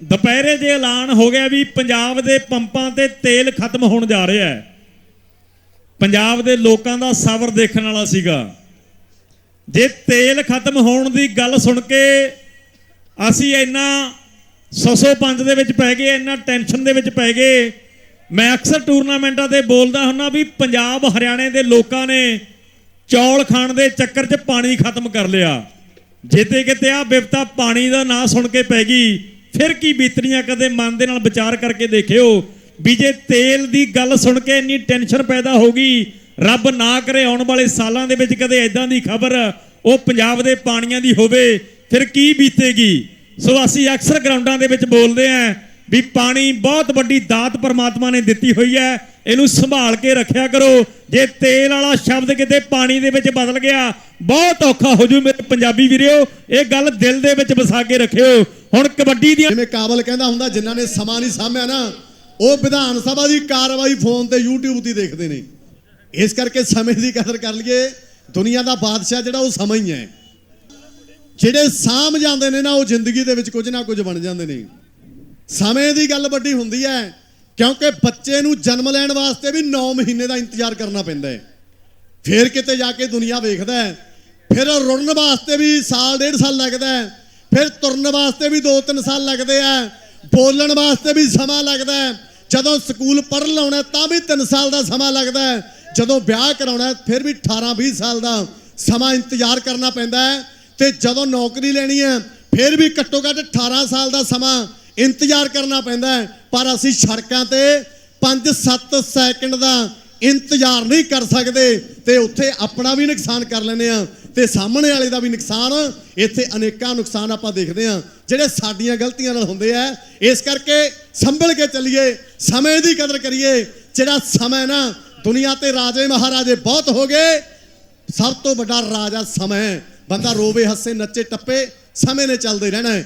ਦੁਪਹਿਰੇ ਜੇ ਐਲਾਨ ਹੋ ਗਿਆ ਵੀ ਪੰਜਾਬ ਦੇ ਪੰਪਾਂ ਤੇ ਤੇਲ ਖਤਮ ਹੋਣ ਜਾ ਰਿਹਾ ਹੈ, ਪੰਜਾਬ ਦੇ ਲੋਕਾਂ ਦਾ ਸਬਰ ਦੇਖਣ ਵਾਲਾ ਸੀਗਾ। ਜੇ ਤੇਲ ਖਤਮ ਹੋਣ ਦੀ ਗੱਲ ਸੁਣ ਕੇ ਅਸੀਂ ਇੰਨਾ ਸਸੋ ਪੰਜ ਦੇ ਵਿੱਚ ਪੈ ਗਏ, ਇੰਨਾ ਟੈਨਸ਼ਨ ਦੇ ਵਿੱਚ ਪੈ ਗਏ, ਮੈਂ ਅਕਸਰ ਟੂਰਨਾਮੈਂਟਾਂ ਤੇ ਬੋਲਦਾ ਹੁੰਨਾ ਵੀ ਪੰਜਾਬ, ਹਰਿਆਣੇ ਦੇ ਲੋਕਾਂ ਨੇ ਚੌਲ ਖਾਣ ਦੇ ਚੱਕਰ 'ਚ ਪਾਣੀ ਖਤਮ ਕਰ ਲਿਆ। ਜਿੱਤੇ ਕਿਤੇ ਆ ਬਿਪਤਾ ਪਾਣੀ ਦਾ ਨਾਂ ਸੁਣ ਕੇ ਪੈ ਗਈ ਫਿਰ ਕੀ ਬੀਤਣੀਆਂ? ਕਦੇ ਮਨ ਦੇ ਨਾਲ ਵਿਚਾਰ ਕਰਕੇ ਦੇਖਿਓ ਵੀ ਜੇ ਤੇਲ ਦੀ ਗੱਲ ਸੁਣ ਕੇ ਇੰਨੀ ਟੈਨਸ਼ਨ ਪੈਦਾ ਹੋ ਗਈ, ਰੱਬ ਨਾ ਕਰੇ ਆਉਣ ਵਾਲੇ ਸਾਲਾਂ ਦੇ ਵਿੱਚ ਕਦੇ ਐਦਾਂ ਦੀ ਖਬਰ ਉਹ ਪੰਜਾਬ ਦੇ ਪਾਣੀਆਂ ਦੀ ਹੋਵੇ, ਫਿਰ ਕੀ ਬੀਤੇਗੀ? ਸੋ ਅਸੀਂ ਅਕਸਰ ਗਰਾਊਂਡਾਂ ਦੇ ਵਿੱਚ ਬੋਲਦੇ ਆਂ ਵੀ ਪਾਣੀ ਬਹੁਤ ਵੱਡੀ ਦਾਤ ਪਰਮਾਤਮਾ ਨੇ ਦਿੱਤੀ ਹੋਈ ਹੈ, ਇਹਨੂੰ ਸੰਭਾਲ ਕੇ ਰੱਖਿਆ ਕਰੋ। ਜੇ ਤੇਲ ਵਾਲਾ ਸ਼ਬਦ ਕਿਤੇ ਪਾਣੀ ਦੇ ਵਿੱਚ ਬਦਲ ਗਿਆ, ਬਹੁਤ ਔਖਾ ਹੋ ਜੂ ਮੇਰੇ ਪੰਜਾਬੀ ਵੀਰਿਓ, ਇਹ ਗੱਲ ਦਿਲ ਦੇ ਵਿੱਚ ਵਸਾ ਕੇ ਰੱਖਿਓ। ਹੁਣ ਕਬੱਡੀ ਦੀਆਂ ਜਿਵੇਂ ਕਾਬਲ ਕਹਿੰਦਾ ਹੁੰਦਾ, ਜਿਨ੍ਹਾਂ ਨੇ ਸਮਾਂ ਨਹੀਂ ਸਾਂਭਿਆ ਨਾ, ਉਹ ਵਿਧਾਨ ਸਭਾ ਦੀ ਕਾਰਵਾਈ ਫੋਨ ਤੇ YouTube ਤੇ ਦੇਖਦੇ ਨੇ। ਇਸ ਕਰਕੇ ਸਮੇਂ ਦੀ ਕਦਰ ਕਰ ਲਈਏ। ਦੁਨੀਆ ਦਾ ਬਾਦਸ਼ਾਹ ਜਿਹੜਾ, ਉਹ ਸਮਾਂ ਹੀ ਹੈ। ਜਿਹੜੇ ਸਾਂਭ ਜਾਂਦੇ ਨੇ ਨਾ, ਉਹ ਜ਼ਿੰਦਗੀ ਦੇ ਵਿੱਚ ਕੁਝ ਨਾ ਕੁਝ ਬਣ ਜਾਂਦੇ ਨੇ। ਸਮੇਂ ਦੀ ਗੱਲ ਵੱਡੀ ਹੁੰਦੀ ਹੈ, ਕਿਉਂਕਿ ਬੱਚੇ ਨੂੰ ਜਨਮ ਲੈਣ ਵਾਸਤੇ ਵੀ 9 ਮਹੀਨੇ ਦਾ ਇੰਤਜ਼ਾਰ ਕਰਨਾ ਪੈਂਦਾ ਹੈ। ਫਿਰ ਕਿਤੇ ਜਾ ਕੇ ਦੁਨੀਆ ਵੇਖਦਾ ਹੈ। ਫਿਰ ਰੁੜਨ ਵਾਸਤੇ ਵੀ ਸਾਲ, ਡੇਢ ਸਾਲ ਲੱਗਦਾ ਹੈ। ਫਿਰ ਤੁਰਨ ਵਾਸਤੇ ਵੀ 2-3 ਸਾਲ ਲੱਗਦੇ ਆ, ਬੋਲਣ ਵਾਸਤੇ ਵੀ ਸਮਾਂ ਲੱਗਦਾ ਹੈ। ਜਦੋਂ ਸਕੂਲ ਪੜ੍ਹ ਲਾਉਣਾ ਤਾਂ ਵੀ 3 ਸਾਲ ਦਾ ਸਮਾਂ ਲੱਗਦਾ ਹੈ। ਜਦੋਂ ਵਿਆਹ ਕਰਾਉਣਾ ਫਿਰ ਵੀ 18-20 ਸਾਲ ਦਾ ਸਮਾਂ ਇੰਤਜ਼ਾਰ ਕਰਨਾ ਪੈਂਦਾ ਹੈ ਤੇ ਜਦੋਂ ਨੌਕਰੀ ਲੈਣੀ ਹੈ, ਫਿਰ ਵੀ ਘੱਟੋ ਘੱਟ 18 ਸਾਲ ਦਾ ਸਮਾਂ ਇੰਤਜ਼ਾਰ ਕਰਨਾ ਪੈਂਦਾ ਹੈ। ਪਰ ਅਸੀਂ ਸੜਕਾਂ ਤੇ 5-7 ਸੈਕਿੰਡ ਦਾ ਇੰਤਜ਼ਾਰ ਨਹੀਂ ਕਰ ਸਕਦੇ ਤੇ ਉੱਥੇ ਆਪਣਾ ਵੀ ਨੁਕਸਾਨ ਕਰ ਲੈਂਦੇ ਆ ਤੇ ਸਾਹਮਣੇ ਵਾਲੇ ਦਾ ਵੀ ਨੁਕਸਾਨ, ਇੱਥੇ ਅਨੇਕਾਂ ਨੁਕਸਾਨ ਆਪਾਂ ਦੇਖਦੇ ਆ। ਜਿਹੜੇ ਸਾਡੀਆਂ ਗਲਤੀਆਂ ਨਾਲ ਹੁੰਦੇ ਆ, ਇਸ ਕਰਕੇ ਸੰਭਲ ਕੇ ਚੱਲੀਏ, ਸਮੇਂ ਦੀ ਕਦਰ ਕਰੀਏ। ਜਿਹੜਾ ਸਮਾਂ ਨਾ, ਦੁਨੀਆ ਤੇ ਰਾਜੇ ਮਹਾਰਾਜੇ ਬਹੁਤ ਹੋ ਗਏ, ਸਭ ਤੋਂ ਵੱਡਾ ਰਾਜਾ ਸਮਾਂ ਬੰਦਾ ਰੋਵੇ, ਹੱਸੇ, ਨੱਚੇ, ਟੱਪੇ, ਸਮੇਂ ਨੇ ਚੱਲਦੇ ਰਹਿਣਾ